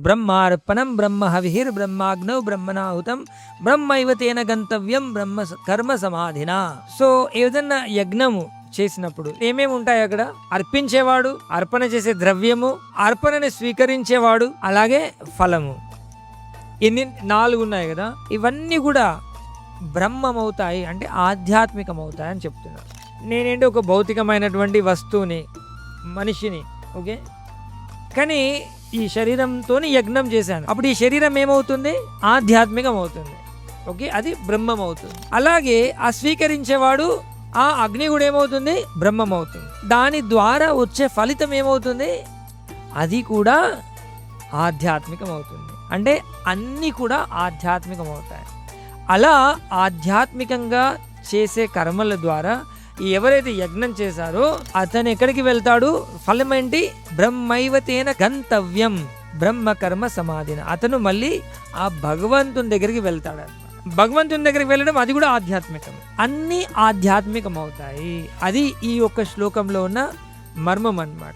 బ్రహ్మార్పణం బ్రహ్మ హవిహిర్ బ్రహ్మాగ్నౌ బ్రహ్మనాహుతం బ్రహ్మైవ తేన గంతవ్యం బ్రహ్మ స- కర్మ సమాధిన సో ఏదన్నా యజ్ఞము చేసినప్పుడు ఏమేమి ఉంటాయి అక్కడ? అర్పించేవాడు అర్పణ చేసే ద్రవ్యము అర్పణని స్వీకరించేవాడు అలాగే ఫలము. ఇన్ని నాలుగు ఉన్నాయి కదా? ఇవన్నీ కూడా బ్రహ్మమవుతాయి అంటే ఆధ్యాత్మికమవుతాయి అని చెప్తున్నారు నేనేంటి ఒక భౌతికమైనటువంటి వస్తువుని మనిషిని ఓకే? కానీ ఈ శరీరంతో యజ్ఞం చేశాను. అప్పుడు ఈ శరీరం ఏమవుతుంది? ఆధ్యాత్మికం అవుతుంది ఓకే? అది బ్రహ్మం అవుతుంది అలాగే ఆ స్వీకరించేవాడు ఆ అగ్ని కూడా ఏమవుతుంది బ్రహ్మం అవుతుంది దాని ద్వారా వచ్చే ఫలితం ఏమవుతుంది? అది కూడా ఆధ్యాత్మికం అవుతుంది అంటే అన్నీ కూడా ఆధ్యాత్మికం అవుతాయి అలా ఆధ్యాత్మికంగా చేసే కర్మల ద్వారా ఎవరైతే యజ్ఞం చేశారో అతను ఎక్కడికి వెళ్తాడు? ఫలమేంటి బ్రహ్మైవతేన గంతవ్యం. బ్రహ్మకర్మ సమాధిన. అతను మళ్ళీ ఆ భగవంతుని దగ్గరికి వెళ్తాడు భగవంతుని దగ్గరికి వెళ్ళడం అది కూడా ఆధ్యాత్మికం. అన్నీ ఆధ్యాత్మికం అవుతాయి అది ఈ యొక్క శ్లోకంలో ఉన్న మర్మం అన్నమాట.